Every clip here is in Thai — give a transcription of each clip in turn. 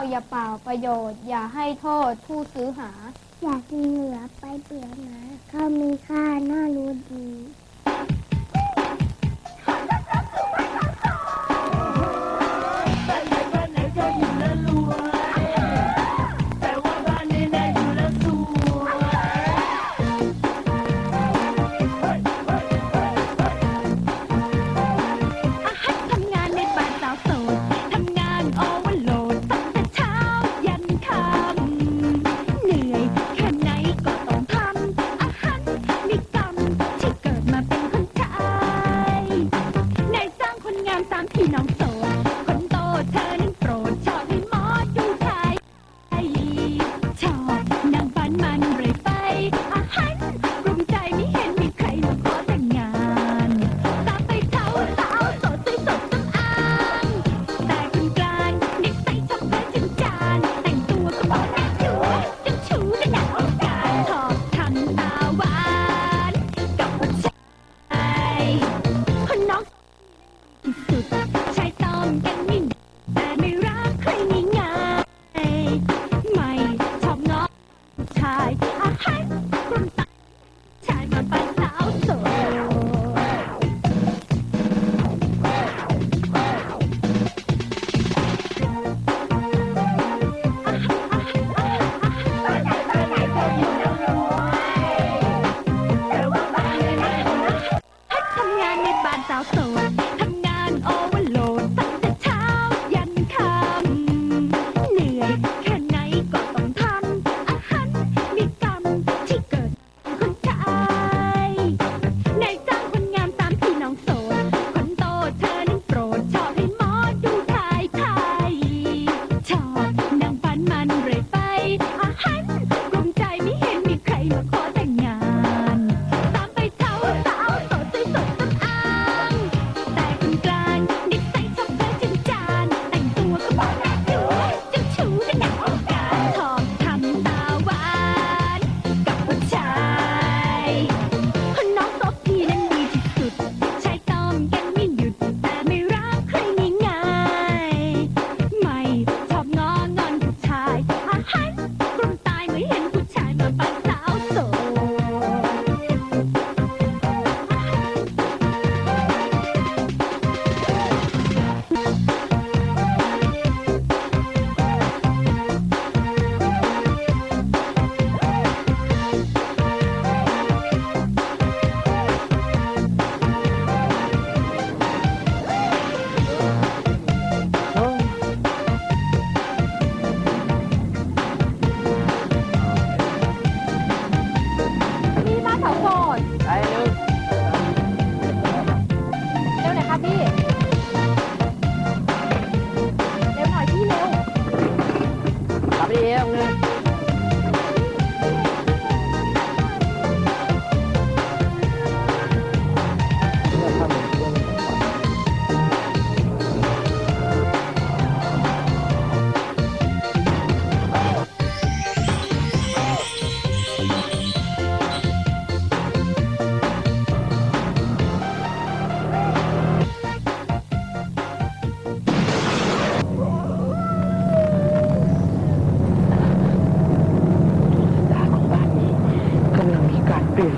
าอย่าเปล่าประโยชน์ อย่าให้โทษผู้ซื้อหา อยากมีเหลือไปเปลี่ยนหมาเขามีค่าน่ารู้ดี Yeah.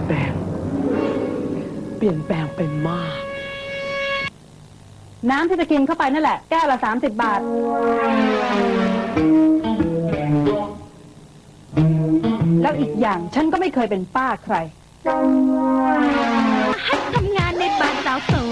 แปลง เปลี่ยนแปลงไปมาก น้ำที่จะกินเข้าไปนั่นแหละ แก้วละสามสิบบาท แล้วอีกอย่างฉันก็ไม่เคยเป็นป้าใคร ให้ทำงานในบ้านสาวสวย